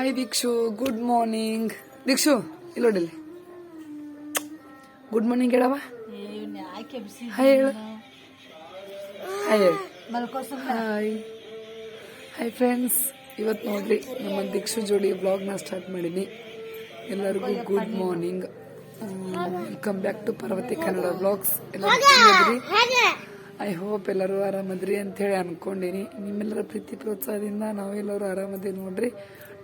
Hi Deekshu good morning Deekshu ಇಲ್ಲಿ ನೋಡಿಲ್ಲಿ good morning ಹೇಳವ ಹಾಯ್ ಹೇಳು. ಹಾಯ್ ಹಾಯ್ ಹಾಯ್ ಫ್ರೆಂಡ್ಸ್ ಇವತ್ತು ನೋಡ್ರಿ ನಮ್ಮ ದೀಕ್ಷು ಜೋಡಿ ಬ್ಲಾಗ್ನ ಸ್ಟಾರ್ಟ್ ಮಾಡೀನಿ. ಎಲ್ಲರಿಗೂ good morning welcome back to Parvathi Kannada blogs ಎಲ್ಲರೂ ಐ ಹೋಪ್ ಎಲ್ಲರೂ ಆರಾಮದ್ರಿ ಅಂತ ಹೇಳಿ ಅನ್ಕೊಂಡಿನಿ. ನಿಮ್ಮೆಲ್ಲರ ಪ್ರೀತಿ ಪ್ರೋತ್ಸಾಹದಿಂದ ನಾವೆಲ್ಲರೂ ಆರಾಮದಿ ನೋಡ್ರಿ.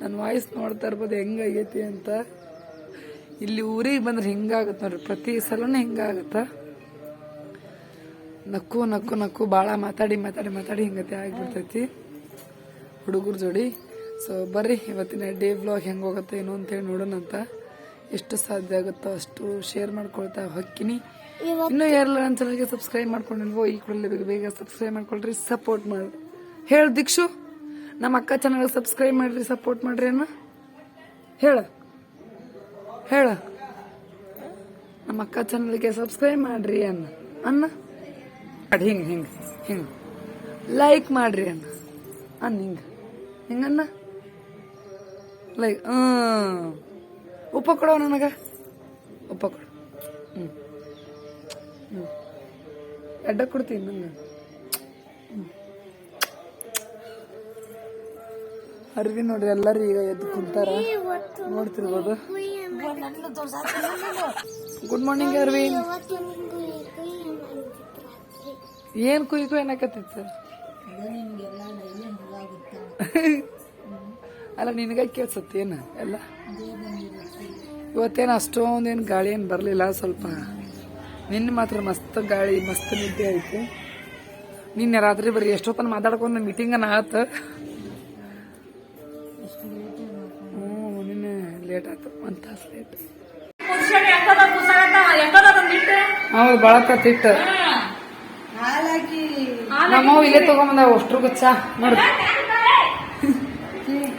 ನನ್ನ ವಾಯ್ಸ್ ನೋಡ್ತಾ ಇರ್ಬೋದು, ಹೆಂಗಾಗೈತಿ ಅಂತ. ಇಲ್ಲಿ ಊರಿಗೆ ಬಂದ್ರೆ ಹಿಂಗಾಗುತ್ತೆ ನೋಡ್ರಿ, ಪ್ರತಿ ಸಲನೂ ಹಿಂಗಾಗತ್ತ. ನಕ್ಕು ನಕ್ಕು ನಕ್ಕು ಭಾಳ ಮಾತಾಡಿ ಮಾತಾಡಿ ಮಾತಾಡಿ ಹಿಂಗತೆ ಆಗಿಬಿಡ್ತೈತಿ. ಹುಡುಗರ ಜೋಡಿ. ಸೊ ಬರ್ರಿ, ಇವತ್ತಿನ ಡೇ ಬ್ಲಾಗ್ ಹೆಂಗೆ ಹೋಗುತ್ತೆ ಏನು ಅಂತೇಳಿ ನೋಡೋಣಂತ ಎಷ್ಟು ಸಾಧ್ಯ ಆಗುತ್ತೋ ಅಷ್ಟು ಶೇರ್ ಮಾಡ್ಕೊಳ್ತಾ ಹೊಕ್ಕಿನಿ ಇನ್ನೂ ಯಾರಲ್ಲ ನನ್ನ ಚಾನಲ್ಗೆ ಸಬ್ಸ್ಕ್ರೈಬ್ ಮಾಡ್ಕೊಂಡಿಲ್ವೋ, ಈ ಕೂಡಲೇ ಬೇಗ ಬೇಗ ಸಬ್ಸ್ಕ್ರೈಬ್ ಮಾಡ್ಕೊಳ್ರಿ ಸಪೋರ್ಟ್ ಮಾಡಿ. ಹೇಳು, ದೀಕ್ಷು! ನಮ್ಮ ಅಕ್ಕ ಚಾನಲ್ಗೆ ಸಬ್ಸ್ಕ್ರೈಬ್ ಮಾಡ್ರಿ ಸಪೋರ್ಟ್ ಮಾಡ್ರಿ ಅನ್ನ ಹೇಳ ಹೇಳ. ನಮ್ಮ ಅಕ್ಕ ಚಾನಲ್ಗೆ ಸಬ್ಸ್ಕ್ರೈಬ್ ಮಾಡ್ರಿ ಅನ್ನ ಅನ್ನ ಹಿಂಗೆ ಹಿಂಗೆ ಹಿಂಗೆ. ಲೈಕ್ ಮಾಡ್ರಿ ಅನ್ನ ಅನ್ನ ಹಿಂಗೆ ಹಿಂಗನ್ನ ಲೈಕ್ ಉಪ್ಪ ಕೊಡೋ ನನಗೆ. ಉಪ್ಪ ಕೊಡು. ಹ್ಞೂ ಹ್ಞೂ ಎಡ್ಡ ಕೊಡ್ತೀನಿ ನಂಗೆ ಅರ್ವಿ ನೋಡ್ರಿ, ಎಲ್ಲರೂ ಈಗ ಎದ್ದು ಕುಂತಾರ. ನೋಡ್ತಿರ್ಬೋದು. ಗುಡ್ ಮಾರ್ನಿಂಗ್ ಅರ್ವಿ. ಏನ್ ಕುಯ್ಕು ಕುಯ್ ಅನ್ನಕತ್ತಿತ್ತು? ಅಲ್ಲ, ನಿನಗ ಕೇಳ್ಸತ್ತೇನ ಎಲ್ಲ? ಇವತ್ತೇನು ಅಷ್ಟೊಂದೇನು ಗಾಳಿ ಏನು ಬರಲಿಲ್ಲ, ಸ್ವಲ್ಪ. ನಿನ್ನ ಮಾತ್ರ ಮಸ್ತ್ ಗಾಳಿ, ಮಸ್ತ್ ನಿದ್ದೆ ಐತಿ. ನಿನ್ನೆ ರಾತ್ರಿ ಬರೀ ಎಷ್ಟೊತ್ತನ ಮಾತಾಡ್ಕೊಂಡು ಅನ್ನ ಆತ. ಲೇಟ್ ಆಯ್ತು ಒಂದು ತಾಸು ಲೇಟ್ ಹೌದು ಬಳಕತ್ತಿತ್ತು ನಮ್ಮವ್ ಇಲ್ಲೇ ತಗೊಂಬಂದ ಅಷ್ಟ್ರಿಗೂ ಚಾ ನೋಡ್ರಿ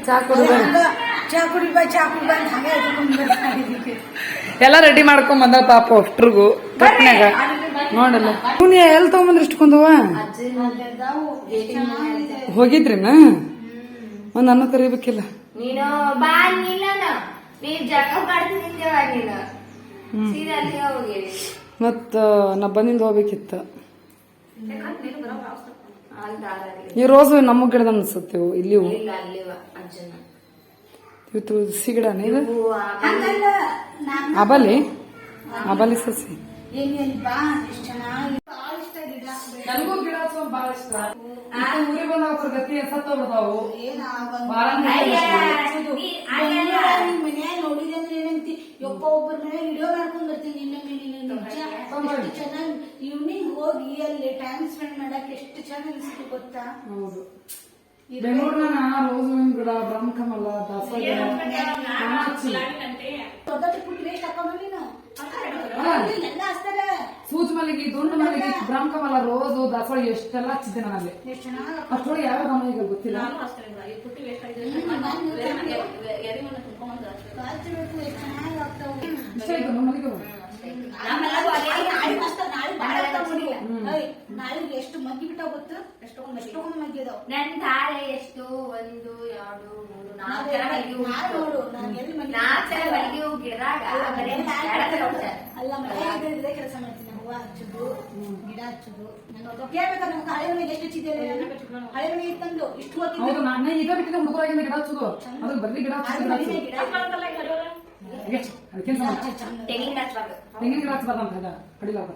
ಚಾ ಕುಡಿದ. ಎಲ್ಲ ರೆಡಿ ಮಾಡ್ಕೊಂಡ್ ಬಂದ ಪಾಪ ಅಷ್ಟ್ರಿಗೂ ಕಟ್ನಾಗ ನೋಡಲ್ಲ. ಪುಣ್ಯ ಎಲ್ಲಿ ತಗೊಂಬಂದ್ರ ಇಷ್ಟಕೊಂದವ ಹೋಗಿದ್ರಿನ? ಒಂದ್ ಅನ್ನ ಕರಿಬೇಕಿಲ್ಲ. ನೀನು ಮಾಡ್ತಿದ್ದೇವ ನೀನು ಸೀದಾ ಹೋಗಿರಿ ಮತ್ತ ನಾ ಬಂದಿಂದ ಹೋಗ್ಬೇಕಿತ್ತ. ಅಲ್ಲಿ ಈ ರೋಸ್ ನಮ್ಮ ಗಿಡದ ಅನ್ಸುತ್ತೆ ಇವು ಇಲ್ಲಿ ಇವು. ಇಲ್ಲ ಅಲ್ಲಿವ ಅಜ್ಜನ ಇವು ತುಳಸಿ ಗಿಡನ ಇದು ಅಬಲಿ ಅಬಲಿ ಸಸಿ. ನನಗೂ ಗಿಡ ಬಾಳ ಇಷ್ಟ. ಊರಿಗೆ ಬಂದಾಗ ಗತಿ ಸತ್ತೋಗ್ಬಿಡ್ತಾವು ಏನ್ ಆಗಲ್ಲ. ಬಾಳ ಅಯ್ಯ, ಹಚ್ಚೋದು. ನೀ- ಅಯ್ಯ. ಬಂದ್ಮೇಲೆ ನಿಮ್ ಮನ್ಯಾಗ ನೋಡಿದೆ ಅಂದ್ರೆ ಏನಂತಿ ಯಪ್ಪ ಒಬ್ಬರ ಮನೆ ವಿಡಿಯೋ ಮಾಡ್ಕೊಂಡ್ ಬರ್ತೀನಿ ನಿನ್ನ ಮೇಲೆ ನೀನು ನಿಜ ಎಷ್ಟು ಚೆನ್ನಾಗಿ ಈವ್ನಿಂಗ್ ಹೋಗಿ ಅಲ್ಲಿ ಟೈಮ್ ಸ್ಪೆಂಡ್ ಮಾಡಕ್ ಎಷ್ಟು ಚೆನ್ನಾಗಿ ಅನಿಸ್ತು ಗೊತ್ತಾ ಹೌದು ಬೆಂಗಳೂರಿನ ರೋಸ್ ಹೂವಿನ ಗಿಡ ಬ್ರಹ್ಮಕಮಲ ದಾಸವಾಳ ಗಿಡ ನಾನು ಹಚ್ಚಿ. ದೊಡ್ಡ ಪುಟ್ಟ ವೇಸ್ಟ್ ಹಾಕೊಂಡ್ ನೀನು ಸೂಜಿ ಮಲ್ಲಿಗೆ ದುಂಡು ಮಲ್ಲಿಗೆ ಬ್ರಹ್ಮಕಮಲ ರೋಸು ದಾಸವಾಳ ಎಷ್ಟೆಲ್ಲ ಹಚ್ಚಿದ್ದೆ ನಾನಲ್ಲಿ. ಅಷ್ಟೊಳಗೆ ಯಾವ ಗಮನ ಗೊತ್ತಿಲ್ಲ. ಇಷ್ಟ ಆಯ್ತು ನಮ್ಮ ಮನೆಗೆ ಬಾ. ನಾಳೆ ಮಸ್ತ್ ನಾಳೆ ಬಾಳ ಆಗ್ತಾವ್ ನೋಡಿ. ಏಯ್, ನಾಳೆಗೆ ಎಷ್ಟು ಮಗ್ಗಿ ಬಿಟ್ಟಾವ ಗೊತ್ತು? ಎಷ್ಟೊಂದು ಎಷ್ಟೊಂದು ಮಗ್ಗಿ ಅದಾವ. ನನ್ ತಾರೆ ಎಷ್ಟು? ಒಂದು ಎರಡು ಮೂರು ನಾಲ್ಕು ತರ ಮಲ್ಲಿಗೆ ಹೂ ನಾನ್ ಇತ್ತು. ನೋಡು ನಾನು ಎಲ್ಲಿ ಮಗ್ಗಿ ನಾಲ್ಕು ತರ ಮಲ್ಲಿಗೆ ಹೂ ಗಿಡದಾಗ ಬರೀ ಎರಡು ತರ ಹೂ. ಅಲ್ಲ ಮಳೆ ಇದ್ರೆ ಕೆಲಸ ಮಾಡ್ತೀನಿ. ಹೂವ ಹಚ್ಚುದು ಗಿಡ ಹಚ್ಚುದು. ನಾನು ನಮ್ಗೆ ಹಳೆ ಮನೆಗೆ ಎಷ್ಟು ಹಚ್ಚಿದ್ದೇನೆ ಹಳೆ ಮನೆ ಇತ್ತಂದು ಇಷ್ಟು ಹೌದು ಹೊತ್ತಿದ್ದು ನಾನೇ ಈಗ ಬಿಟ್ಟಿದ್ದೆ ಹುಡುಗರಾಗಿಂದ ಗಿಡ ಹಚ್ಚೋದು. ಅದ್ರ ಬರ್ಲಿ ಗಿಡ ಹಚ್ಚೋದು ಗಿಡ ಹಚ್ಚೋದು. ಗಿಡ ಹಾಗೆ, ಅದಕ್ಕೇನ್ ಸಂಬಂಧ? ತೆಂಗಿನ ಹಚ್ಬಾರ್ದು ತೆಂಗಿನ ಗಿಡ ಹಚ್ಚಬಾರ್ದಂತ ಅದ ಕಡಿಲಾರ್ದ.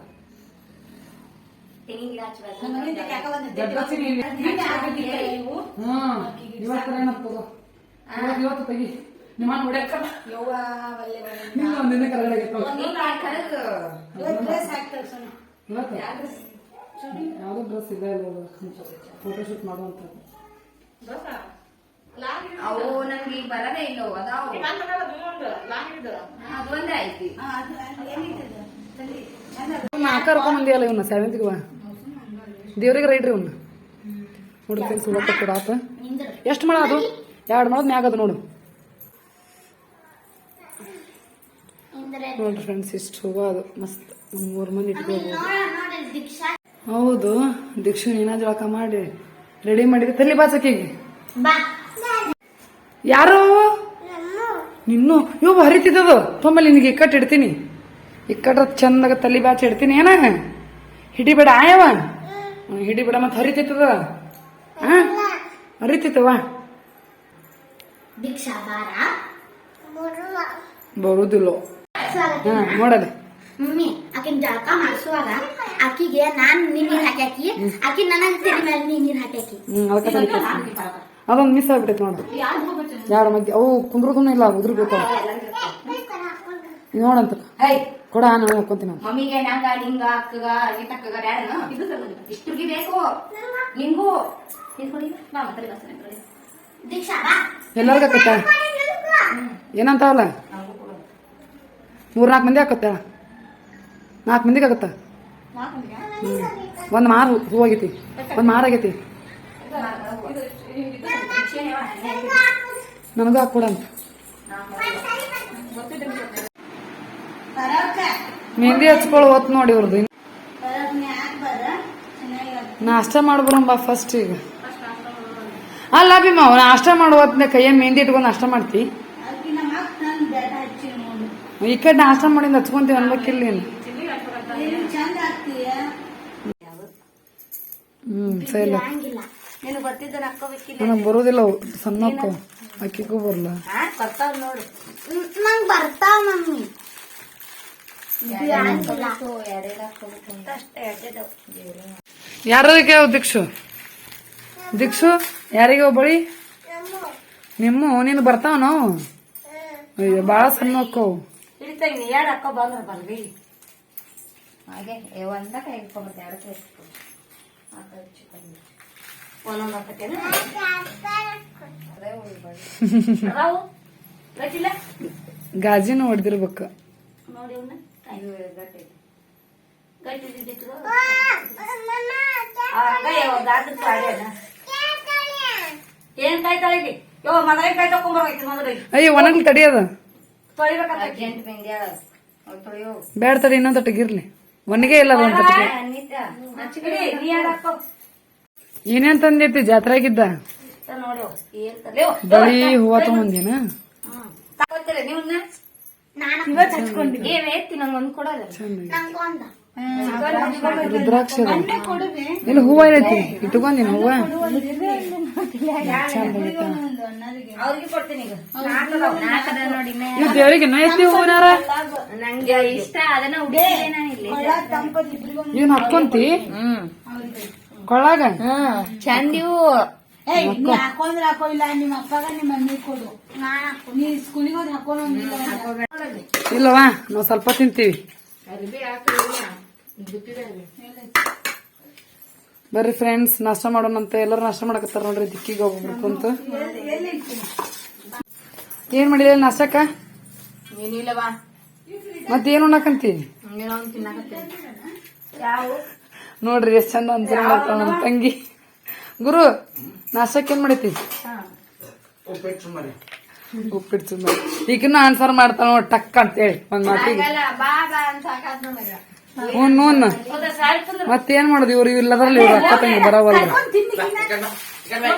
ಇವತ್ತು ತೆಗಿ. ನಿಮ್ಮ ಒಂದಿನ ಕರಗಡೆ ಇವತ್ತು ಡ್ರೆಸ್ ಇದೆ ಫೋಟೋಶೂಟ್ ಮಾಡುವಂತ ಅವು ನನ್ಗೆ ಈಗ ಬರದೇ ಇಲ್ಲ ಅದಾವ. ಅದೊಂದೇ ಐತಿ. ನಾಲ್ಕ ಇವನ್ನ ಸೆವೆಂತ್ಗೆ ಬಾ. ದೇವ್ರಿಗೆ ರೈಡ್ರಿ ಒಂದು. ನೋಡ್ರಿ ಫ್ರೆಂಡ್ಸ್ ಕೂಡ ಆತ. ಎಷ್ಟು ಮಾಡ ಅದು? ಎರಡು ಮಳದ ಮ್ಯಾಗ ಅದು ನೋಡು. ನೋಡ್ರಿ ಫ್ರೆಂಡ್ಸ್ ಇಷ್ಟು ಹೂವ ಅದು. ಮಸ್ತ್. ಮೂರು ಮೂರ್ ಮಂದಿ ಇಟ್ಕೋಬಹುದು ಹೌದು. ದೀಕ್ಷು ನೀನ ಜಳಕ ಮಾಡಿ. ರೆಡಿ ಮಾಡಿದ್ರೆ? ತಲೆ ಬಾಸಕಿಗೆ ಯಾರು? ನಿನ್ನು. ಇವ್ ಹರಿತಿದ್ದದು. ತೊಂಬಲ್ಲಿ ನಿನಗೆ ಇಕ್ಕಟ್ಟು ಇಡ್ತೀನಿ ಇಕ್ಕಟ್ರ ಚಂದಾಗ ತಲೆ ಬಾಚಿ ಇಡ್ತೀನಿ. ಏನ? ಹಿಡಿಬೇಡ ಆಯವ ಹ್ಮ್, ಹಿಡಿಬೇಡ ಮತ್ತೆ ಹರಿತಿತ್ತದ? ಹಾ? ಹರಿತಿತ್ತವ? ಬರುದಿಲ್ಲ. ನೋಡದ. ಮಮ್ಮಿ ಆಕಿನ ಜಳಕ ಮಾಡಿಸುವಾಗ ಆಕಿಗೆ ನಾನ್ ನೀರ್ ಹಾಕ್ಯಾಕಿ ಆಕಿ ನನಗ್ ತೆರಿ ಮೇಲೆ ನೀ ನೀರ್ ಹಾಕ್ಯಾಕಿ ತಲೆ. ಅದೊಂದ್ ಮಿಸ್ ಆಗ್ಬಿಟ್ಟೈತೆ ನೋಡು. ಯಾರ ಮಧ್ಯೆ ಅವು ಕುಂದ್ರದೂ ಇಲ್ಲ ಉದ್ರಿ ಬೇಕಾವ ನೋಡಂತ ಕೊಡ ನಾನು ಹಾಕೊಂತೀನಿ ಮಮ್ಮಿಗೆ ನಂಗ ನಿಂಗ ಅಕ್ಕಗ ಗೀತಕ್ಕಗ ಯಾರನ ಇಷ್ಟ್ರಿಗೆ ಬೇಕು ನಿಂಗೂ ಎಲ್ಲರಿಗೂ ಆಕತ್ತ ಏನಂತಾವಲ್ಲ ಮೂರ್ನಾಲ್ಕು ಮಂದಿ ಆಕತ್ತ ನಾಲ್ಕು ಮಂದಿಗೆ ಆಗತ್ತ ಒಂದು ಮಾರು ಹೂ ಆಗೈತಿ ಒಂದ್ ಮಾರ್ ಆಗೈತಿ ನನಗೂ ಹಾಕೊಡಂತ ಮೆಹಂದಿ ಹಚ್ಕೊಳ್ಳೋ ಹೊತ್ತು ನೋಡಿ ಇವ್ರದ್ದು ನಾಷ್ಟ ಮಾಡ್ಬರಂಬ ಫಸ್ಟ್ ಈಗ. ಅಲ್ಲ ಭೀಮ ನಾಷ್ಟ ಮಾಡೋ ಹೊತ್ನೆ ಕೈಯ ಮೆಹಂದಿ ಇಟ್ಕೊಂಡು ನಾಷ್ಟ ಮಾಡ್ತಿ? ಈ ಕಡೆ ನಾಷ್ಟ ಮಾಡಿಂದ ಹಚ್ಕೊಂತೀವಿ ಅನ್ಬೇಕಿಲ್ಲ ಹ್ಮ್ ಸರಿ ನನಗೆ ಬರೋದಿಲ್ಲ ಅವು ಸಣ್ಣ. ಅಕ್ಕಿಗೂ ಬರಲ್ಲ. ಬರ್ತಾವ ನೋಡು. ನಂಗ್ ಬರ್ತಾವ ಮಮ್ಮಿ. ಯಾರಿಗೆ ದೀಕ್ಷು ದೀಕ್ಷು ಯಾರಿಗೆ ಬಳಿ? ನಿಮ್ಮ ನೀನು ಬರ್ತಾವ ನಾವು ಅಯ್ಯೋ ಭಾಳ ಸಣ್ಣ ಅಕ್ಕವು ಗಾಜಿನ ಹೊಡೆದಿರ್ಬೇಕು. ನೋಡಿ ಅಯ್ಯೋ, ಒಣಗ್ಲಿ ತಡಿಯದ ಬೇಡ ತಡಿ ಇನ್ನೊಂದು ತಟಗಿರ್ಲಿ ಒಣಗೆ ಇಲ್ಲ ಒಂದು ಏನೇನ್ ತಂದಿರ್ತಿ ಜಾತ್ರೆಗಿದ್ದ ಬಳಿ ಹೂವ ನೀವನ್ನ ಇವತ್ತು ಹಚ್ಕೊಂಡಿದ್ದೆ. ಎತ್ತಿ ಕೊಡೋದು ಹೂವ ಏನೈತಿ ಇಟ್ಕೊಂಡಿನ ಹೂವ. ಚಂದ ಐತ ಅವ್ರಿಗೆ ಕೊಡ್ತೀನಿ ಈಗ. ನಾಲ್ಕದ ನೋಡಿ ಇವ್ ದೇವರಿಗೆ ಐತಿ ಹೂವಿನಾರ? ಇವ್ನ ಕೊಳ್ಳಾಗ ಚಂದ ಇವು ನೀ ಹಾಕೊಂಡ್ರೆ ಹಾಕೋ ಇಲ್ಲ ನಿಮ್ಮ ಅಪ್ಪಗ ನಿಮ್ಮ ಮಮ್ಮಿ ಕೊಡು. ನೀ ಸ್ಕೂಲಿಗೆ ಹೋದ್ ಹಾಕೊಂಡು ಇಲ್ಲವಾ ನಾವ್ ಸ್ವಲ್ಪ ತಿಂತೀವಿ. ಬರ್ರಿ ಫ್ರೆಂಡ್ಸ್ ನಾಷ್ಟ ಮಾಡೋಣಂತ ಎಲ್ಲರೂ ನಾಷ್ಟ ಮಾಡಕತ್ತಾರ ನೋಡ್ರಿ ದಿಕ್ಕಿಗೆ ಹೋಗ್ಬೇಕು ಅಂತ. ಏನ್ ಮಾಡಿದ್ರಿ ನಾಷ್ಟಕ್ಕ? ಏನಿಲ್ಲವಾ ಮತ್ತೇನ್ ಉಣ್ಣಕಂತಿ ನೋಡ್ರಿ ಎಷ್ಟ್ ಚಂದ ಅಂತ ನಮ್ಮ ತಂಗಿ. ಗುರು ನಾಷ್ಟಕ್ಕೆ ಏನ್ ಮಾಡೈತಿ? ಉಪ್ಪಿಟ್ಟು ಸುಮ್ಮನೆ. ಈಗಿನ್ನೂ ಆನ್ಸರ್ ಮಾಡ್ತಾನ ಟಕ್ ಅಂತ ಹೇಳಿ ಒಂದ್ ಮಾತಿಗೆ. ಆಗಲ್ಲ ಬಾ ಬಾ ಅಂತ ಸಾಕಾತ್ ನನಗ ಹ್ಞೂ ಹ್ಞೂ ಹೌದಾ ಸಾರಿ ತಂದ್ರೆ ಮತ್ತೇನ್ ಮಾಡುದು ಇವ್ರು? ಇಲ್ಲದ್ರಲ್ಲಿ ಇವ್ರು ಅಕ್ಕ ತಂಗಿ ಬರವಲ್ಲ.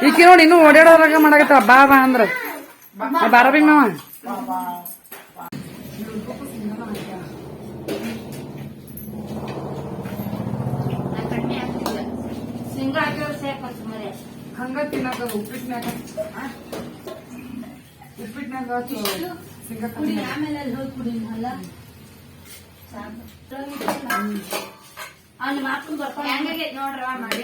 ಈಕಿ ನೋಡಿ ಇನ್ನೂ ಓಡಾಡೋದ್ರಾಗ ಮಾಡಾಕತ್ತ ಬಾ ಬಾ ಅಂದ್ರ. ಆ, ಬಾರ ಬಿ ಮಾವ ಸಿಂಗ ಹಾಕಿದ್ರೆ ಸೇಫ್ ಅಂತ ಮನೆ ಹಂಗ ತಿನ್ನಕ ಉಪ್ಪಿಟ್ನ್ಯಾಗ ಉಪ್ಪಿಟ್ನ್ಯಾಗ ಕುಡಿ ಆಮೇಲೆ ಅಲ್ಲಿ ಹೋಗಿ ಕುಡಿ ಅಲ್ಲ? ಅವ್ನ ಮಾತು ಬರ್ಕೊಂಡು ಹೆಂಗಾಗೈತೆ ನೋಡ್ರವ ಮಾಡಿ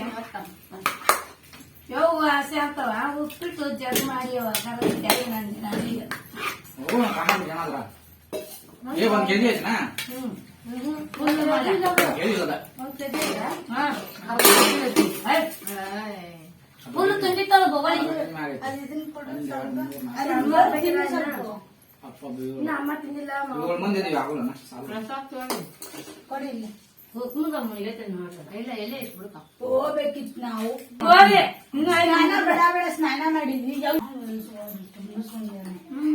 ಯವ್ವ ಆಸೆ ಆಗ್ತಾವ ಉಪ್ಪಿಟ್ಟು ಜಡ್ ಮಾಡಿ ಅವ ಕರೆಕ್ಟ್ ಜಾರಿ ನಂದು ನಾನೀಗ ಏ ಒಂದ್ ಕೆಜಿ ಐತನಾ ಕೆಜಿ ಅದ ಫುಲ್ ತುಂಬಿತ್ತಲ್ಲ ಬೊಗಳಿ ಅಮ್ಮ ತಿಂದಿಲ್ಲ ಇಲ್ಲಿ. ಎಲ್ಲೇ ಹೋಗ್ಬೇಕಿತ್ತು ನಾವು. ಹೋಗಿ ಸ್ನಾನ ಬೇಡ ಬೇಡ ಸ್ನಾನ ಮಾಡಿದ್ವಿ.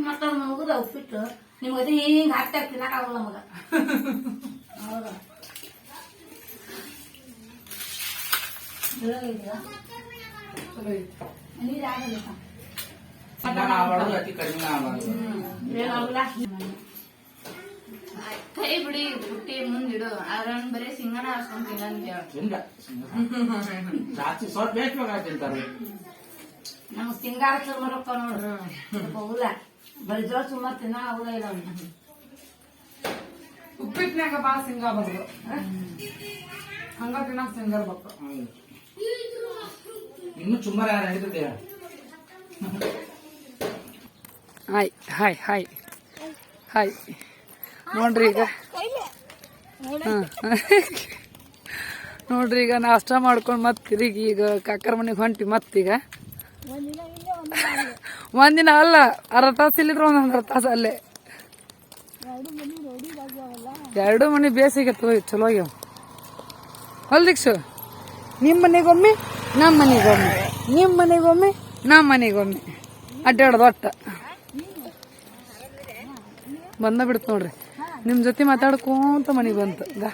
ಮತ್ತ ಮುಗುದ ಉಪ್ಪಿಟ್ಟು ನಿಮ್ಗತಿ ಹಿಂಗ್ ಹಾಕ್ತಾ ತಿನ್ನಕ್ ಆಗಲ್ಲ ನಮಗ ಹೌದಾ? ಕೈ ಬಿಡಿ ಬುಟ್ಟಿ ಮುಂದಿಡು ಅವ್ರನ್ನ ಬರೀ ಸಿಂಗನ ಹಾಸ್ಕೊಂಡ್ ತಿನ್ನಂತ ಹಿಂಗ ಜಾಸ್ತಿ ಸ್ವಲ್ಪ ಬೇಸ್ಬೇಕಾಗಿ ತಿಂತಾರೆ ನಮ್ಗ್ ಸಿಂಗಾರ ಚುಮರಪ್ಪ ನೋಡ್ರಿ ಹೋಗುಲ್ಲ ಬರಿದ್ರ ಸುಮಾರು ತಿನ್ನ ಆಗುದ ಇಲ್ಲ ಅವ್ನ. ಉಪ್ಪಿಟ್ಟಿನಾಗ ಭಾಳ ಸಿಂಗ ಬರ್ದು ಹಂಗ ತಿನ್ನಕ್ ಸಿಂಗ ಇರ್ಬೇಕು ಇನ್ನು ಚುಮ್ಮರ ನಡೀತದೆ? Hi hi hi hi. ನೋಡ್ರಿ ಈಗ. ಹಾ. ನೋಡ್ರಿ ಈಗ ನಾಷ್ಟ ಮಾಡ್ಕೊಂಡು ಮತ್ತೆ ತಿರುಗಿ ಈಗ ಕಾಕರ ಮನೆಗೆ ಹೊಂಟಿ ಮತ್ತೀಗ ಒಂದಿನ ಅಲ್ಲ ಅರ್ಧ ತಾಸು ಇಲ್ಲಿದ್ರು ಒಂದೊಂದು ಅರ್ಧ ತಾಸು ಅಲ್ಲೇ. ಎರಡು ಮನೆ ಬೇಸಿಗೆ ಚಲೋ ಆಗ್ಯಾವ. ಅಲ್ ದೀಕ್ಷು ನಿಮ್ಮ ಮನೆಗೊಮ್ಮೆ? ನಮ್ಮ ಮನೆಗೊಮ್ಮೆ. ನಿಮ್ಮ ಮನೆಗೊಮ್ಮೆ? ನಮ್ಮ ಮನೆಗೊಮ್ಮೆ. ಅಡ್ಡಾಡೋದು ಒಟ್ಟ. ಬಂದ ಬಿಡ್ತು ನೋಡ್ರಿ. ನಿಮ್ಮ ಜೊತೆ ಮಾತಾಡ್ಕೊಂತ ಮನೆಗೆ ಬಂತು. ಗಾ.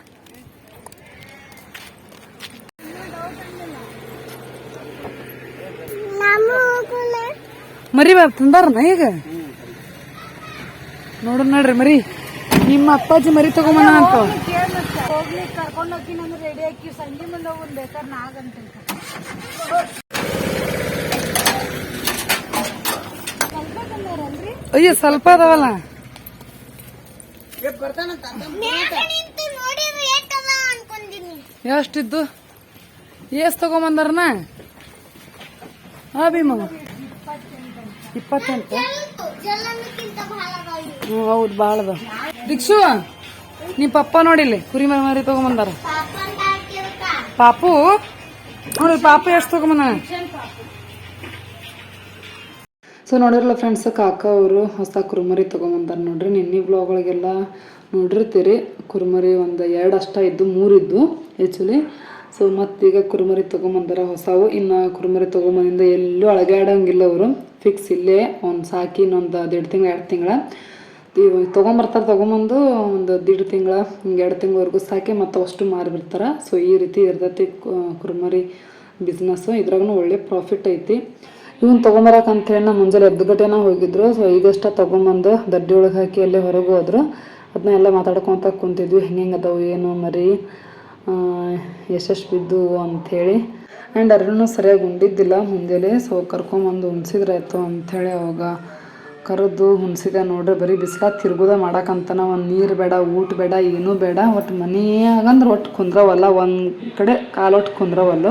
ಮರಿ ಬಾ ತಂದಾರನ ಈಗ? ನೋಡು ನೋಡ್ರಿ ಮರಿ. ನಿಮ್ಮ ಅಪ್ಪಾಜಿ ಮರಿ ತಗೊಂಬಣ ಅಂತ ಹೋಗ್ಲಿಕ್ಕೆ ಕರ್ಕೊಂಡು ಹೋಗ್ತೀನಿ ಅಂದ್ರೆ ರೆಡಿ ಹಾಕಿ ಸಂಜೆ ಮುಂದೆ ಹೋಗೋನ್ ಬೇಕಾದ್ರೆ ನಾಗಂತ ಅಯ್ಯ ಸ್ವಲ್ಪ ಅದಾವಲ್ಲ? ಎಷ್ಟಿದ್ದು? ಎಸ್ ತಗೊಂಬಂದಾರನ? ಹಾ ಭೀಮ ಇಪ್ಪತ್ತೆಂಟು ಹ್ಞೂ ಹೌದು ಭಾಳ ಅದ ದಿಕ್ಷು ನಿಮ್ ಪಪ್ಪ ನೋಡಿಲ್ಲಿ ಕುರಿ ಮರಿ ಮರಿ ತಗೊಂಬಂದಾರ. ಪಾಪು ನೋಡಿ ಪಾಪ ಎಷ್ಟು ತಗೊಂಬನ ಸೊ ನೋಡಿರಲ್ಲ ಫ್ರೆಂಡ್ಸ್ ಕಾಕ ಅವರು ಹೊಸ ಕುರುಮರಿ ತೊಗೊಂಬಂದಾರ ನೋಡ್ರಿ. ನಿನ್ನೆ ಬ್ಲಾಗ್ಗಳಿಗೆಲ್ಲ ನೋಡಿರ್ತೀರಿ. ಕುರುಮರಿ ಒಂದು ಎರಡು ಅಷ್ಟ ಇದ್ದು ಮೂರಿದ್ದು ಆ್ಯಕ್ಚುಲಿ ಸೊ ಮತ್ತೀಗ ಕುರುಮರಿ ತೊಗೊಂಬಂದಾರ ಹೊಸವು. ಇನ್ನು ಕುರುಮರಿ ತೊಗೊಂಬಂದಿಂದ ಎಲ್ಲೂ ಅಳಗಾಡೋಂಗಿಲ್ಲ ಅವರು. ಫಿಕ್ಸ್ ಇಲ್ಲೇ ಒಂದು ಸಾಕಿ ಇನ್ನೊಂದು ಎರಡು ತಿಂಗಳು, ಎರಡು ತಿಂಗಳ. ತೊಗೊಂಬರ್ತಾರೆ ತೊಗೊಂಬಂದು ಒಂದು ದೀಡ್ ತಿಂಗಳ, ಹಿಂಗೆ ಎರಡು ತಿಂಗಳವರೆಗೂ ಸಾಕಿ ಮತ್ತು ಅಷ್ಟು ಮಾರಿಬಿಡ್ತಾರೆ. ಸೊ ಈ ರೀತಿ ಇರ್ತೈತಿ ಕುರುಮರಿ ಬಿಸ್ನೆಸ್ಸು ಇದ್ರಾಗೂ ಒಳ್ಳೆ ಪ್ರಾಫಿಟ್ ಐತಿ. ಇವನ್ ತೊಗೊಂಬರಕ್ಕೆ ಅಂತೇಳಿ ನಾ ಮುಂಜಾನೆ ಎದ್ದುಗಟ್ಟೆನ ಹೋಗಿದ್ರು. ಸೊ ಈಗಷ್ಟೇ ತೊಗೊಂಬಂದು ದಡ್ಡಿ ಒಳಗೆ ಹಾಕಿ ಅಲ್ಲೇ ಹೊರಗೆ ಹೋದ್ರು. ಅದನ್ನ ಎಲ್ಲ ಮಾತಾಡ್ಕೊತ ಕುಂತಿದ್ವಿ. ಹೆಂಗೆ ಹೆಂಗೆ ಅದಾವು, ಏನು, ಮರಿ ಯಶಸ್ವಿದ್ದು ಬಿದ್ದು ಅಂಥೇಳಿ ಆ್ಯಂಡ್ ಅರ್ನೂ ಸರಿಯಾಗಿ ಉಂಡಿದ್ದಿಲ್ಲ ಮುಂಜಾನೆ. ಸೊ ಕರ್ಕೊಂಬಂದು ಉಣ್ಸಿದ್ರಾಯ್ತು ಅಂಥೇಳಿ ಅವಾಗ ಕರೆದು ಹುಣ್ಸಿದೆ ನೋಡ್ರಿ ಬರೀ ಬಿಸಿಲ ತಿರ್ಗುದ ಮಾಡಕ್ಕಂತನ ಒಂದು ನೀರು ಬೇಡ ಊಟ ಬೇಡ ಏನೂ ಬೇಡ. ಒಟ್ಟು ಮನೆಯಾಗಂದ್ರೆ ಒಟ್ಟು ಕುಂದ್ರವಲ್ಲ ಒಂದು ಕಡೆ ಕಾಲೊಟ್ಟು ಕುಂದ್ರವಲ್ಲ.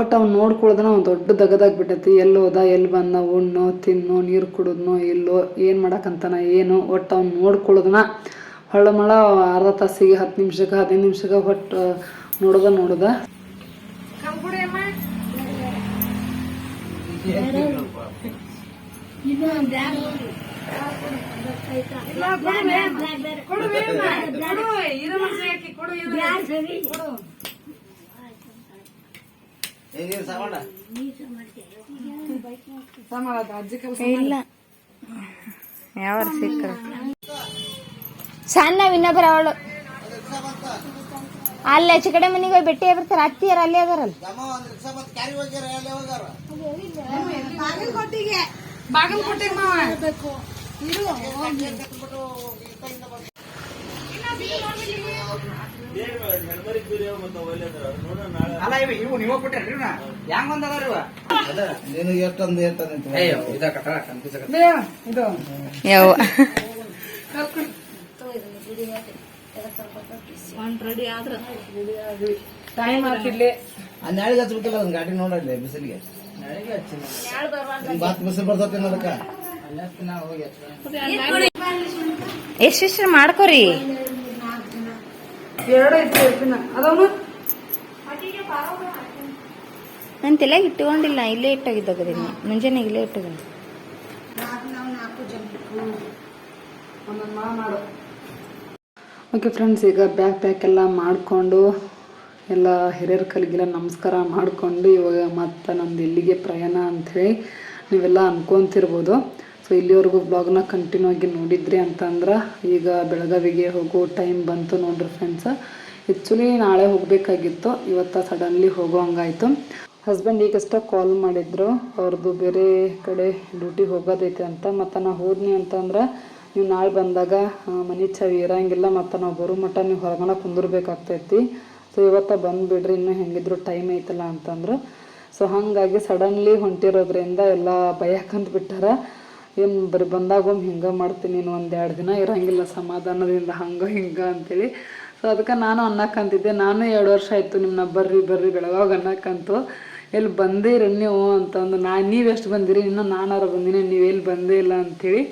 ಒಟ್ಟು ಅವ್ನು ನೋಡ್ಕೊಳ್ದನ ಒಂದು ದೊಡ್ಡ ದಗದಾಗ್ಬಿಟ್ಟೈತಿ ಎಲ್ಲಿ ಹೋದ ಎಲ್ಲಿ ಬಂದ ಉಣ್ಣೋ ತಿನ್ನೋ ನೀರು ಕುಡಿದ್ನೋ ಇಲ್ಲೋ ಏನು ಮಾಡಕ್ಕಂತಾನ ಏನು ಒಟ್ಟು ಅವ್ನು ನೋಡ್ಕೊಳ್ದನ ಹೊಳ್ಳ ಮಳ ಅರ್ಧ ತಾಸಿಗೆ ಹತ್ತು ನಿಮಿಷಕ್ಕೆ ಹದಿನೈದು ನಿಮಿಷಕ್ಕೆ ಒಟ್ಟು ನೋಡ್ದ ನೋಡ್ದ. ಇಲ್ಲ ಯಾವ ಸಿಕ್ಕ ಸಣ್ಣ ಇನ್ನೊಬ್ಬರ ಅವಳು. ಅಲ್ಲಿ ಆಚೆ ಕಡೆ ಮನೆಗೆ ಹೋಗಿ ಭೇಟಿ ಬರ್ತಾರ. ಅತ್ತಿಯರ ಅಲ್ಲೇ ಅದಾರಲ್ಲ ಬಾಗಲಕೋಟೆಗೆ ಮಾವ. ಅಲ್ಲ ಇವ ಇವು ನೀವು ಕೊಟ್ಟಿರಿ ಇವ್ನ ಹೆಂಗ್ ಬಂದದಾರ ಇವ ನಿನಗೆ ಎಷ್ಟೊಂದು ಹೇಳ್ತಾನೆ ಅಯ್ಯೋ ಇದ ಕಟ್ಟ ಕನ್ಫ್ಯೂಸ್ ಆಗತ್ತೆ. ಲೇ, ಇದು. ಯಾವ ಟೈಮ್ ಹಾಕಿರ್ಲಿ. ಆ ನಾಳೆ ಹಚ್ಬೇಕಲ್ಲ ಅದನ್ನ ಗಾಡಿ ನೋಡಲ್ಲ ಬಿಸಿಲಿಗೆ. ಎಷ್ಟೆಷ್ಟು ಮಾಡ್ಕೋರಿ? ಎರಡು ಇಟ್ಟುಕೊಂಡಿಲ್ಲ ಎತ್ತಿನ ಅದವನು ನನ್ ತಲೆಗೆ ಇಟ್ಕೊಂಡಿಲ್ಲ, ಇಲ್ಲೇ ಇಟ್ಟಾಗಿದ್ದಾಗ ಮುಂಜಾನೆ ಇಲ್ಲೇ ಮಾಡು ಓಕೆ ಫ್ರೆಂಡ್ಸ್ ಈಗ ಬ್ಯಾಗ್ ಪ್ಯಾಕ್ ಎಲ್ಲ ಮಾಡಿಕೊಂಡು ಎಲ್ಲ ಹಿರಿಯರ ಕಲಿಗೆಲ್ಲ ನಮಸ್ಕಾರ ಮಾಡಿಕೊಂಡು ಇವಾಗ ಮತ್ತೆ ನಮ್ದು ಇಲ್ಲಿಗೆ ಪ್ರಯಾಣ ಅಂಥೇಳಿ ನೀವೆಲ್ಲ ಅನ್ಕೊಂತಿರ್ಬೋದು. ಸೊ ಇಲ್ಲಿವರೆಗೂ ಬ್ಲಾಗ್ನ ಕಂಟಿನ್ಯೂ ಆಗಿ ನೋಡಿದ್ರಿ ಅಂತಂದ್ರೆ ಈಗ ಬೆಳಗಾವಿಗೆ ಹೋಗೋ ಟೈಮ್ ಬಂತು ನೋಡ್ರಿ ಫ್ರೆಂಡ್ಸ್ ಆ್ಯಕ್ಚುಲಿ ನಾಳೆ ಹೋಗಬೇಕಾಗಿತ್ತು. ಇವತ್ತು ಸಡನ್ಲಿ ಹೋಗೋ ಹಂಗಾಯಿತು ಹಸ್ಬೆಂಡ್ ಈಗಷ್ಟ ಕಾಲ್ ಮಾಡಿದ್ರು. ಅವ್ರದ್ದು ಬೇರೆ ಕಡೆ ಡ್ಯೂಟಿ ಹೋಗೋದೈತೆ ಅಂತ. ಮತ್ತು ನಾ ಹೋದ್ನಿ ಅಂತಂದ್ರೆ ನೀವು ನಾಳೆ ಬಂದಾಗ ಮನೆ ಚಾವಿ ಇರೋಂಗಿಲ್ಲ. ಮತ್ತು ನಾವು ಬರೋ ಮಟ್ಟ ನೀವು ಹೊರಗಣ ಕುಂದಿರ್ಬೇಕಾಗ್ತೈತಿ. ಸೊ ಇವತ್ತ ಬಂದುಬಿಡ್ರಿ, ಇನ್ನೂ ಹೆಂಗಿದ್ರು ಟೈಮ್ ಐತಲ್ಲ ಅಂತಂದ್ರು. ಸೊ ಹಾಗಾಗಿ ಸಡನ್ಲಿ ಹೊಂಟಿರೋದ್ರಿಂದ ಎಲ್ಲ ಭಯಕ್ಕಂತ ಬಿಟ್ಟಾರ. ಏನು ಬರೀ ಬಂದಾಗೊಮ್ಮೆ ಹಿಂಗೆ ಮಾಡ್ತೀನಿ ನೀನು ಒಂದು ಎರಡು ದಿನ ಇರಂಗಿಲ್ಲ ಸಮಾಧಾನದಿಂದ ಹಂಗೆ ಹಿಂಗೆ ಅಂತೇಳಿ. ಸೊ ಅದಕ್ಕೆ ನಾನು ಅನ್ನಕ್ಕಂತಿದ್ದೆ ನಾನು ಎರಡು ವರ್ಷ ಆಯಿತು ನಿಮ್ಮನ್ನ ಬರ್ರಿ ಬರ್ರಿ ಬೆಳಗಾವ್ ಅನ್ನಕ್ಕಂತು ಎಲ್ಲಿ ಬಂದಿರಿ ನೀವು ಅಂತಂದು, ನಾ ನೀವೆಷ್ಟು ಬಂದಿರಿ, ಇನ್ನು ನಾನಾರ ಬಂದಿನಿ, ನೀವು ಎಲ್ಲಿ ಬಂದೇ ಇಲ್ಲ ಅಂತೇಳಿ.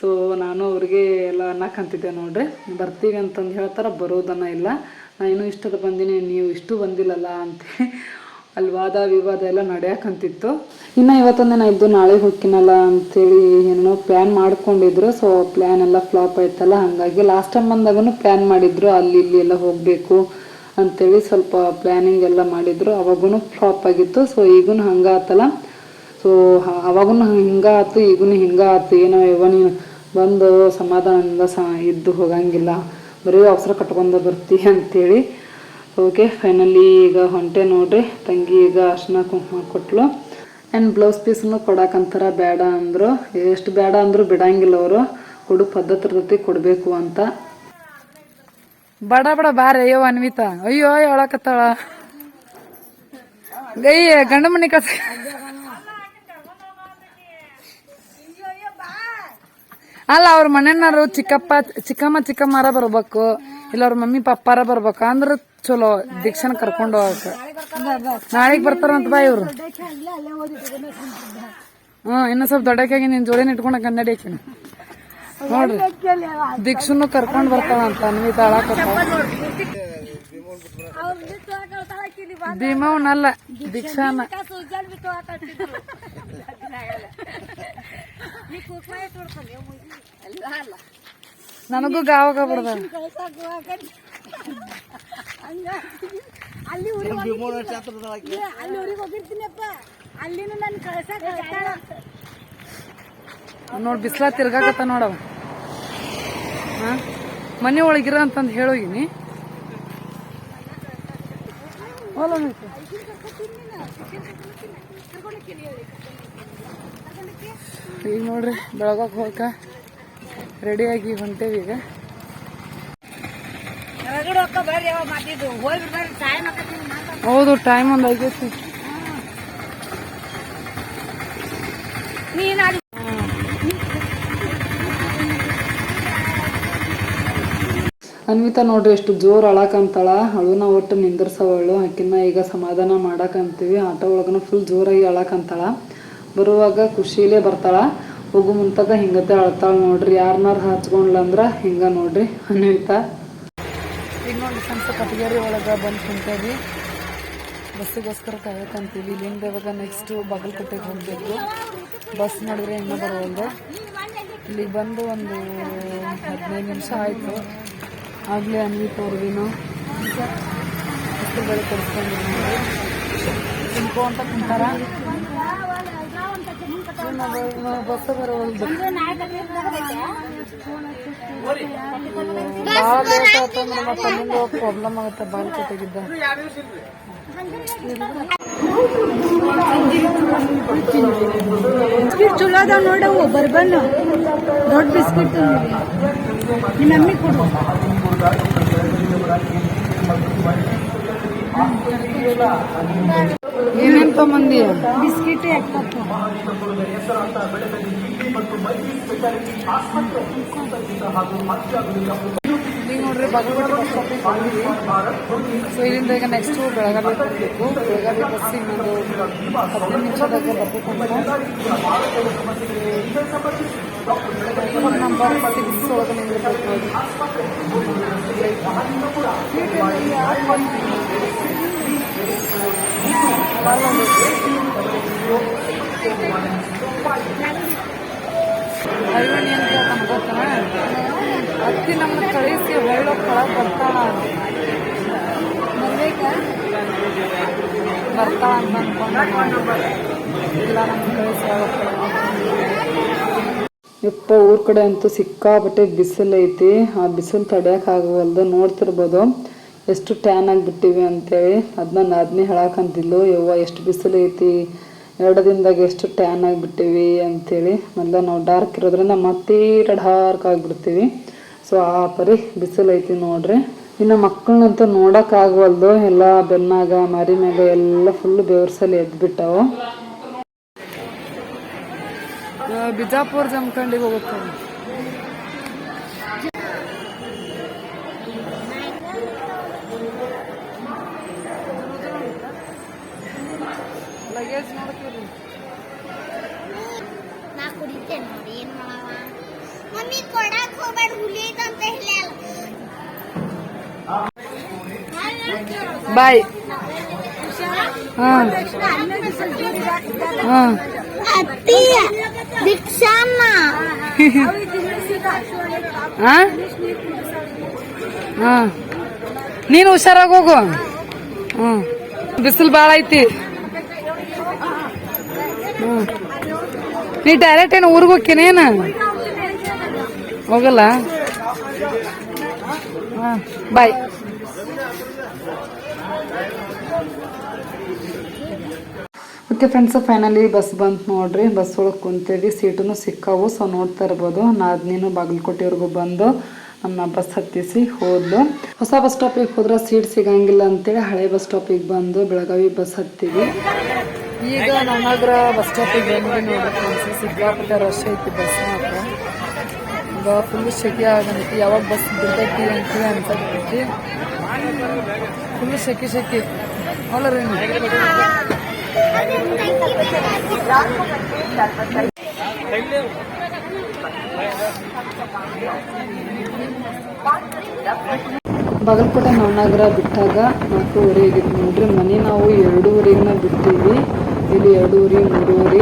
ಸೊ ನಾನು ಅವ್ರಿಗೆ ಎಲ್ಲ ಅನ್ನಕ್ಕಂತಿದ್ದೆ ನೋಡ್ರಿ. ಬರ್ತೀವಿ ಅಂತಂದು ಹೇಳ್ತಾರೆ, ಬರೋದನ್ನ ಇಲ್ಲ. ನಾ ಇನ್ನೂ ಇಷ್ಟಕ್ಕೆ ಬಂದಿನಿ, ನೀವು ಇಷ್ಟು ಬಂದಿಲ್ಲಲ್ಲ ಅಂತ ಅಲ್ಲಿ ವಾದ ವಿವಾದ ಎಲ್ಲ ನಡೆಯಕಂತಿತ್ತು. ಇನ್ನು ಇವತ್ತೊಂದಿನ ಇದ್ದು ನಾಳೆ ಹೋಗ್ತೀನಲ್ಲ ಅಂತೇಳಿ ಏನೋ ಪ್ಲ್ಯಾನ್ ಮಾಡ್ಕೊಂಡಿದ್ರು. ಸೊ ಪ್ಲ್ಯಾನ್ ಎಲ್ಲ ಫ್ಲಾಪ್ ಆಯ್ತಲ್ಲ, ಹಾಗಾಗಿ ಲಾಸ್ಟ್ ಟೈಮ್ ಬಂದಾಗೂ ಪ್ಲ್ಯಾನ್ ಮಾಡಿದ್ರು, ಅಲ್ಲಿ ಇಲ್ಲಿ ಎಲ್ಲ ಹೋಗಬೇಕು ಅಂತೇಳಿ ಸ್ವಲ್ಪ ಪ್ಲ್ಯಾನಿಂಗ್ ಎಲ್ಲ ಮಾಡಿದ್ರು. ಅವಾಗೂ ಫ್ಲಾಪ್ ಆಗಿತ್ತು. ಸೊ ಈಗೂ ಹಂಗೆ ಆತಲ್ಲ ಸೊ ಅವಾಗೂ ಹಿಂಗೆ ಆಯ್ತು ಈಗೂ ಹಿಂಗೆ ಆಯ್ತು ಏನೋ ನೀನು ಬಂದು ಸಮಾಧಾನದಿಂದ ಸ, ಇದ್ದು ಹೋಗಂಗಿಲ್ಲ. ಬರೀ ಅವಸರ ಕಟ್ಕೊಂಡು ಬರ್ತಿ ಅಂತೇಳಿ. ಓಕೆ ಫೈನಲಿ ಈಗ ಹೊಂಟೆ ನೋಡ್ರಿ. ತಂಗಿ ಈಗ ಅರ್ಶಿನ ಕುಂಕುಮ ಕೊಟ್ಲು. ಆ್ಯಂಡ್ ಬ್ಲೌಸ್ ಪೀಸನ್ನು ಕೊಡಕಂತಾರ ಬೇಡ ಅಂದರು. ಎಷ್ಟು ಬೇಡ ಅಂದ್ರು ಬಿಡಂಗಿಲ್ಲ ಅವರು. ಕೊಡು ಪದ್ಧತಿ ಇರ್ತೈತಿ ಕೊಡಬೇಕು ಅಂತ. ಬಡ ಬಡ ಬಾರ, ಅಯ್ಯೋ ಅನ್ವಿತಾ. ಅಯ್ಯೋ ಹೇಳಕತ್ತಾಳ ಗೈ ಗಂಡ ಮನೆ ಕಸ ಅಲ್ಲ, ಅವ್ರ ಮನೆಯವರು ಚಿಕ್ಕಪ್ಪ, ಚಿಕ್ಕಮ್ಮ, ಚಿಕ್ಕಮ್ಮಾರ ಬರ್ಬೇಕು. ಇಲ್ಲ, ಅವ್ರ ಮಮ್ಮಿ, ಪಪ್ಪಾರ ಬರ್ಬೇಕು. ಅಂದ್ರ ಚಲೋ, ದೀಕ್ಷನ ಕರ್ಕೊಂಡು ಹೋಗಕ್ಕೆ. ನಾಳೆಗೆ ಬರ್ತಾರಂತ ಬಾ ಇವ್ರು. ಹ್ಮ್, ಇನ್ನ ಸ್ವಲ್ಪ ದೊಡ್ಡಕ್ಕಾಗಿ ನಿನ್ ಜೋಡಿನ ಇಟ್ಕೊಂಡ ಕನ್ನಡಿ ಹಾಕಿನಿ ನೋಡ್ರಿ. ದೀಕ್ಷನು ಕರ್ಕೊಂಡ್ ಬರ್ತಾವಂತ ಅನ್ವಿತ ಅಳಕತ್ತ ಭೀಮವ್ನಲ್ಲ, ದೀಕ್ಷಾನ. ನನಗೂ ಗಾವಾಗ ಬರ್ದ ಅಲ್ಲಿ. ಅಲ್ಲಿ ಊರಿಗೆ ಹೋಗಿರ್ತೀನಪ್ಪ. ಅಲ್ಲಿನೂ ನನ್ ಕಳ್ಸಕ್ ನೋಡಿ ನೋಡ್ ಬಿಸ್ಲಾ ತಿರ್ಗಾಕತ್ತ ನೋಡವ ಹಾ? ಮನೆ ಒಳಗಿರ ಅಂತಂದ್ ಹೇಳೋಗಿನಿ ಈಗ ನೋಡ್ರಿ ಬೆಳಗಾಕ್ ಹೋಗಕ ರೆಡಿಯಾಗಿ ಹೊಂಟೇವಿ ಈಗ. ಹೋಗಿ ಹೌದು ಟೈಮ್ ಒಂದ್ ಆಗೈತಿ. ಅನ್ವಿತಾ ನೋಡ್ರಿ ಎಷ್ಟು ಜೋರ್ ಅಳಕಂತಾಳ. ಅಳುನ ಒಟ್ಟು ನಿಂದ್ರಸವಳು. ಆಕಿನ್ನ ಈಗ ಸಮಾಧಾನ ಮಾಡಕಂತೀವಿ. ಆಟೋ ಒಳಗನ ಫುಲ್ ಜೋರಾಗಿ ಅಳಕಂತಾಳ. ಬರುವಾಗ ಖುಷಿಲೇ ಬರ್ತಾಳ. ಹೋಗು ಮುಂತಾಗ ಹಿಂಗತೆ ಅಳ್ತಾಳ ನೋಡ್ರಿ. ಯಾರನ್ನಾರ ಹಚ್ಕೊಂಡ್ಲಂದ್ರ ಹಿಂಗ ನೋಡ್ರಿ ಅನ್ವಿತಾ ಈಗ ನೋಡಿ ಸಂಸ ಕಟಗೇರಿ ಒಳಗ ಬಂದು ಕುಂತೀವಿ. ಬಸ್ಸಿಗೋಸ್ಕರ ಕಾಯಕಂತೀವಿ ಇಲ್ಲಿಂದ ಇವಾಗ ನೆಕ್ಸ್ಟ್ ಬಾಗಲಕೋಟೆಗೆ ಹೋಗ್ಬೇಕು. ಬಸ್ ನೋಡಿದ್ರೆ ಇನ್ನೂ ಬರೋಲ್ದೆ ಇಲ್ಲಿ ಬಂದು ಒಂದು ಹದಿನೈದು ನಿಮಿಷ ಆಯಿತು. ಆಗಲೇ ಅನ್ವಿತ್ ಅವ್ರಿಗೇನು ಹೆಸರುಗಳು ತಿನ್ಕೋ ಅಂತ ಕುಂತಾರ. ಬಸ್ ಬರವಲ್ದು ಭಾಳ ಲೇಟ್ ಹೋಗಿ ಪ್ರಾಬ್ಲಮ್ ಆಗುತ್ತೆ ಬಾಗಲಕೋಟೆಗಿದ್ದ ಬಿಸ್ಕಿಟ್ ಚಲೋ ಅದಾವ ನೋಡವು ಬರ್ಬನ್ ದೊಡ್ಡ ಬಿಸ್ಕಿಟ್ ನಿಮ್ಮ ಮಮ್ಮಿ ಕೊಡು ಏನೇನ್ ತೊಗೊಂಬಂದಿ? ಬಿಸ್ಕಿಟ್ ಈಗ ನೋಡ್ರಿ ಬಾಗಲಕೋಟೆ ಬಸ್ ಸ್ಟಾಪಿಗೆ ಬಂದ್ವಿ ಸೊ ಇಲ್ಲಿಂದ ಈಗ ನೆಕ್ಸ್ಟ್ ಬೆಳಗಾವಿ ಹೋಗ್ಬೇಕು. ಬೆಳಗಾವಿ ಬಸ್ ಇನ್ನೊಂದು ಹದಿನೈದು ನಿಮಿಷದಾಗ ಬರ್ಬೇಕಂತ. ನಂಬರ್ ಸಿಕ್ಸ್ ಒಳಗೆ ನಿಂದಿರ್ಬೇಕು ನಮ್ಮನ್ನ ಕಳಿಸಿ ಅಂತ ಯಪ್ಪ, ಊರ್ ಕಡೆ ಅಂತೂ ಸಿಕ್ಕಾಪಟ್ಟೆ ಬಿಸಿಲು ಐತಿ ಆ ಬಿಸಿಲು ತಡೆಯಕ್ ಆಗವಲ್ದು ನೋಡ್ತಿರ್ಬೋದು. ಎಷ್ಟು ಟ್ಯಾನ್ ಆಗಿಬಿಟ್ಟಿವಿ ಅಂತೇಳಿ ಅದನ್ನ ನಾದ್ನಿ ಹೇಳಕ್ಕಂತಿದ್ಲು ಯವ್ವ ಎಷ್ಟು ಬಿಸಿಲು ಐತಿ, ಎರಡು ದಿನದಾಗ ಎಷ್ಟು ಟ್ಯಾನ್ ಆಗಿಬಿಟ್ಟಿವಿ ಅಂಥೇಳಿ ಮೊದಲ ನಾವು ಡಾರ್ಕ್ ಇರೋದ್ರಿಂದ ಮತ್ತೆ ಡಾರ್ಕ್ ಆಗಿಬಿಡ್ತೀವಿ. ಸೊ ಆ ಪರಿ ಬಿಸಿಲು ಐತಿ ನೋಡ್ರಿ. ಇನ್ನು ಮಕ್ಕಳನ್ನಂತೂ ನೋಡೋಕ್ಕಾಗವಲ್ದು ಎಲ್ಲ ಬೆನ್ನಾಗ ಮರಿ ಮ್ಯಾಗ ಎಲ್ಲ ಫುಲ್ ಬೆವರ್ಸಲ್ಲಿ ಎದ್ಬಿಟ್ಟವು. ಬಿಜಾಪುರ ಜಮ್ಕಂಡಿಗೆ ಹೋಗುತ್ತೆ ಲಗೇಜ್ ನೋಡ್ತೀರಿ ನಾ ಕುಡಿತೇನೆ ನೋಡಿ ಏನ್ ಮಾಡವ ಮಮ್ಮಿ ಕೊಡಕ್ ಹೋಗ್ಬೇಡ ಹುಲಿ ಐತಂತ ಹೇಳಲ್ಲ ಬಾಯ್. ಹಾಂ. ನೀನು ಹುಷಾರಾಗಿ ಹೋಗು. ಹ್ಮ್. ಬಿಸಿಲು ಭಾಳ ಐತಿ. ನೀ ಡೈರೆಕ್ಟ್ ಏನು ಊರಿಗೆ ಹೋಗಲ್ಲ? ಹಾಂ bye okay friends finally bus ಬಂತು ನೋಡ್ರಿ. ಬಸ್ ಒಳಗೆ ಕುಂತೇವಿ. ಸೀಟೂ ಸಿಕ್ಕಾವು ಸೊ ನೋಡ್ತಾ ಇರ್ಬೋದು. ನಾದ್ನೀನು ಬಾಗಲಕೋಟೆವರೆಗೂ ಬಂದು ನಮ್ಮ ಬಸ್ ಹತ್ತಿಸಿ ಹೋದ್ಲು. ಹೊಸ ಬಸ್ ಸ್ಟಾಪಿಗೆ ಹೋದ್ರೆ ಸೀಟ್ ಸಿಗಂಗಿಲ್ಲ ಅಂತೇಳಿ ಹಳೆ ಬಸ್ ಸ್ಟಾಪಿಗೆ ಬಂದು ಬೆಳಗಾವಿ ಬಸ್ ಹತ್ತೀವಿ ಈಗ ನಮ್ಮಗ್ರ ಬಸ್ ಸ್ಟಾಪಿಗೆ ಬಂದು ಫ್ರೆಂಡ್ಸ್, ಸಿಕ್ಕಾಪಟ್ಟೆ ರಶ್ ಐತಿ ಬಸ್ ಮಾತ್ರ. ಈಗ ಫುಲ್ ಶೆಕೆ ಆಗಂತಿ ಯಾವಾಗ ಬಸ್ ಬಿಡ್ತೈತಿ ಅಂತ ಅನ್ಸತ್ತೈತಿ ಫುಲ್ ಶೆಕೆ ಶೆಕೆ ಅಲ್ಲ ರೀ ಬಾಗಲಕೋಟೆ ಮಹಾನಗರ ಬಿಟ್ಟಾಗ ನಾಲ್ಕೂವರೆ ಆಗಿತ್ತು ನೋಡ್ರಿ ಮನೆ ನಾವು ಎರಡೂವರೆಗೆ ಬಿಟ್ಟಿವಿ ಇಲ್ಲಿ ಎರಡೂವರೆ, ಮೂರುವರೆ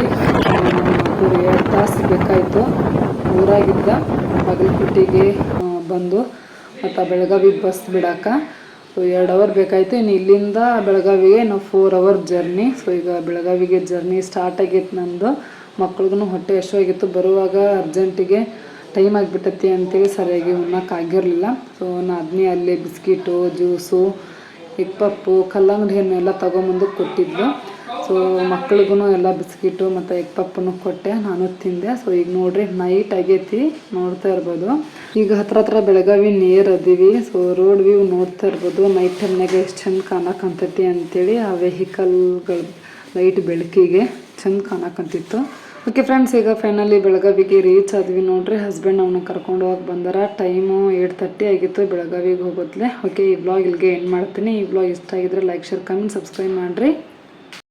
ಎರಡು ತಾಸು ಬೇಕಾಯಿತು. ಊರಾಗಿದ್ದ ಬಾಗಲಕೋಟೆಗೆ ಬಂದು ಮತ್ತು ಬೆಳಗಾವಿಗೆ ಬಸ್ ಬಿಡಾಕ. ಸೊ ಎರಡು ಅವರ್ ಬೇಕಾಯಿತು. ಇನ್ನು ಇಲ್ಲಿಂದ ಬೆಳಗಾವಿಗೆ ನಾವು ಫೋರ್ ಅವರ್ ಜರ್ನಿ ಸೊ ಈಗ ಬೆಳಗಾವಿಗೆ ಜರ್ನಿ ಸ್ಟಾರ್ಟ್ ಆಗೈತೆ ನಂದು. ಮಕ್ಳಿಗೂ ಹೊಟ್ಟೆ ಹಸಿವಾಗಿತ್ತು ಬರುವಾಗ ಅರ್ಜೆಂಟಿಗೆ ಟೈಮ್ ಆಗಿಬಿಟ್ಟತಿ ಅಂತೇಳಿ ಸರಿಯಾಗಿ ಉಣ್ಣಕ್ಕೆ ಆಗಿರಲಿಲ್ಲ. ಸೊ ನಾದ್ನಿ ಅಲ್ಲಿ ಬಿಸ್ಕಿಟು, ಜ್ಯೂಸು ಹಿಪ್ಪಪ್ಪು ಪಪ್ಪು, ಕಲ್ಲಂಗಡಿ ಹಣ್ಣು ಎಲ್ಲ ತೊಗೊಂಬಂದು ಕೊಟ್ಟಿದ್ಲು ಸೊ ಮಕ್ಳಿಗೂ ಎಲ್ಲ ಬಿಸ್ಕಿಟು ಮತ್ತು ಎಗ್ ಪಪ್ಪನು ಕೊಟ್ಟೆ, ನಾನು ತಿಂದೆ. ಸೊ ಈಗ ನೋಡ್ರಿ ನೈಟ್ ಆಗೈತಿ, ನೋಡ್ತಾ ಇರ್ಬೋದು. ಈಗ ಹತ್ರ ಹತ್ರ ಬೆಳಗಾವಿ ನೇರ್ ಅದೀವಿ. ಸೊ ರೋಡ್ ವ್ಯೂ ನೋಡ್ತಾ ಇರ್ಬೋದು. ನೈಟ್ ಟೈಮ್ನಾಗ ಎಷ್ಟು ಚಂದ ಕಾಣಕಂತೈತಿ ಅಂತೇಳಿ ಆ ವೆಹಿಕಲ್ಗಳ ಲೈಟ್ ಬೆಳಕಿಗೆ ಚಂದ ಕಾಣಕಂತಿತ್ತು. ಓಕೆ ಫ್ರೆಂಡ್ಸ್ ಈಗ ಫೈನಲಿ ಬೆಳಗಾವಿಗೆ ರೀಚ್ ಆದ್ವಿ ನೋಡ್ರಿ. ಹಸ್ಬೆಂಡ್ ಅವನ್ನ ಕರ್ಕೊಂಡು ಹೋಗಿ ಬಂದಾರ. ಟೈಮು ಏಟ್ ತರ್ಟಿ ಆಗಿತ್ತು ಬೆಳಗಾವಿಗೆ ಹೋಗೋದ್ಲೆ. ಓಕೆ ಈ ಬ್ಲಾಗ್ ಇಲ್ಲಿಗೆ ಎಂಡ್ ಮಾಡ್ತೀನಿ. ಈ ಬ್ಲಾಗ್ ಇಷ್ಟ ಆಗಿದ್ರೆ ಲೈಕ್ ಶೇರ್ ಕಮೆಂಟ್ ಸಬ್ಸ್ಕ್ರೈಬ್ ಮಾಡಿರಿ.